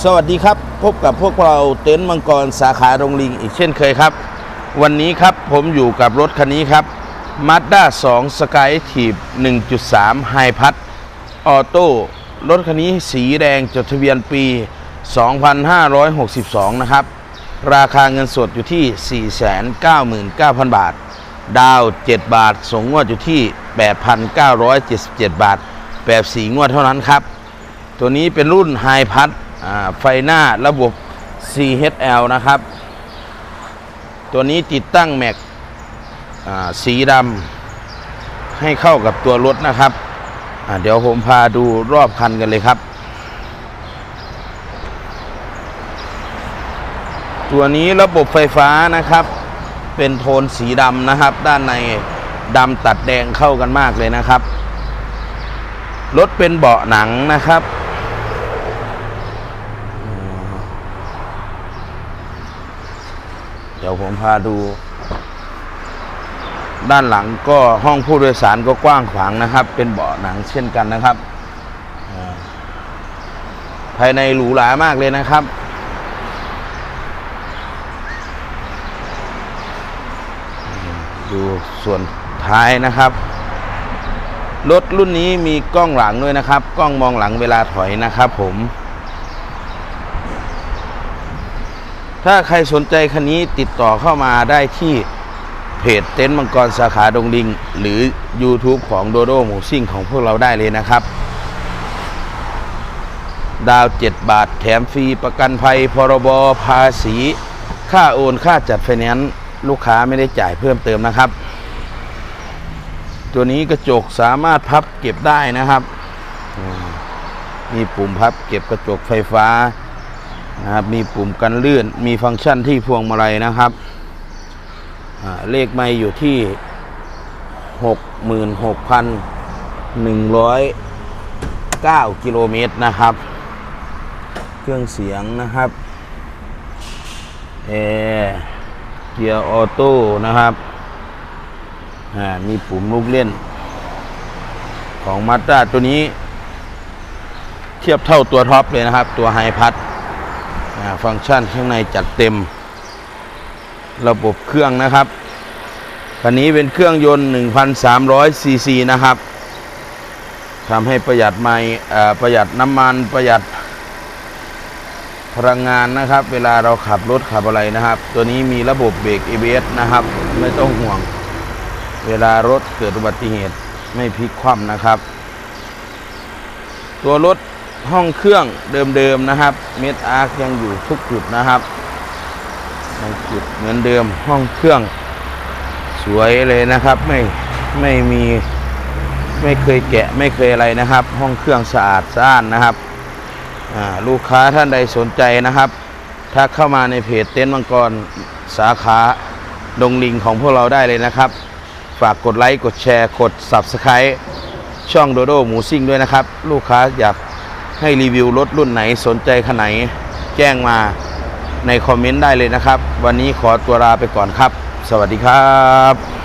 สวัสดีครับ พบกับพวกเราเต็นท์มังกรสาขาโรงลิงอีกเช่นเคยครับ วันนี้ครับผมอยู่กับรถคันนี้ครับ Mazda 2 Sky t i p 1.3 High p a s ออโต้รถคันนี้สีแดงจดทะเบียนปี 2562 นะครับ ราคาเงินสดอยู่ที่ 499,000 บาท ดาว 7 บาท ส่งงวดอยู่ที่ 8,977 บาท แบบสีงวดเท่านั้นครับ ตัวนี้เป็นรุ่น High p a s ไฟหน้าระบบ CHL นะครับ ตัวนี้ติดตั้งแม็กสีดำให้เข้ากับตัวรถนะครับเดี๋ยวผมพาดูรอบคันกันเลยครับ ตัวนี้ระบบไฟฟ้านะครับ เป็นโทนสีดำนะครับ ด้านในดำตัดแดงเข้ากันมากเลยนะครับ รถเป็นเบาะหนังนะครับอืม เดี๋ยวผมพาดู ด้านหลังก็ห้องผู้โดยสารก็กว้างขวางนะครับ เป็นเบาะหนังเช่นกันนะครับ ภายในหรูหรามากเลยนะครับดูส่วนท้ายนะครับ รถรุ่นนี้มีกล้องหลังด้วยนะครับ กล้องมองหลังเวลาถอยนะครับผม ถ้าใครสนใจคันนี้ติดต่อเข้ามาได้ที่เพจเต็นท์มังกรสาขาดงดิง หรือ YouTube ของโดโดหมูซิ่งของพวกเราได้เลยนะครับ ดาว 7 บาทแถมฟรีประกันภัย พรบภาษี ค่าโอนค่าจัดไฟแนนซ์ลูกค้าไม่ได้จ่ายเพิ่มเติมนะครับ ตัวนี้กระจกสามารถพับเก็บได้นะครับ มีปุ่มพับเก็บกระจกไฟฟ้า นะครับมีปุ่มกันลื่น มีฟังก์ชันที่พวงมาลัยนะครับเลขไม่อยู่ที่ 66,109 กิโลเมตรนะครับ เครื่องเสียงนะครับแอร์เกียร์ออโต้นะครับมีปุ่มลูกเล่น ของมา z ด้าตัวนี้ เทียบเท่าตัวท็อปเลยนะครับ ตัวไฮพัด ฟังก์ชันข้างในจัดเต็ม ระบบเครื่องนะครับคันนี้เป็นเครื่องยนต์ 1,300 ซีซีนะครับทำให้ประหยัดไม่ประหยัดน้ำมันประหยัดพลังงานนะครับ เวลาเราขับรถขับอะไรนะครับ ตัวนี้มีระบบเบรก ABS นะครับ ไม่ต้องห่วง เวลารถเกิดอุบัติเหตุไม่พลิกคว่ำนะครับ ตัวรถ ห้องเครื่องเดิมๆนะครับ เม็ดอาร์คยังอยู่ทุกจุดนะครับยังจุดเหมือนเดิมห้องเครื่องสวยเลยนะครับ ไม่ไม่มีไม่เคยแกะไม่เคยอะไรนะครับ ห้องเครื่องสะอาดสะอ้านนะครับลูกค้าท่านใดสนใจนะครับทักเข้ามาในเพจเต็นท์มังกรสาขาดงลิงของพวกเราได้เลยนะครับ ฝากกดไลค์กดแชร์กด Subscribe ช่องโดโดหมูซิ่งด้วยนะครับ ลูกค้าอยาก ให้รีวิวรถรุ่นไหนสนใจขนไหนแจ้งมาในคอมเมนต์ได้เลยนะครับ วันนี้ขอตัวลาไปก่อนครับ สวัสดีครับ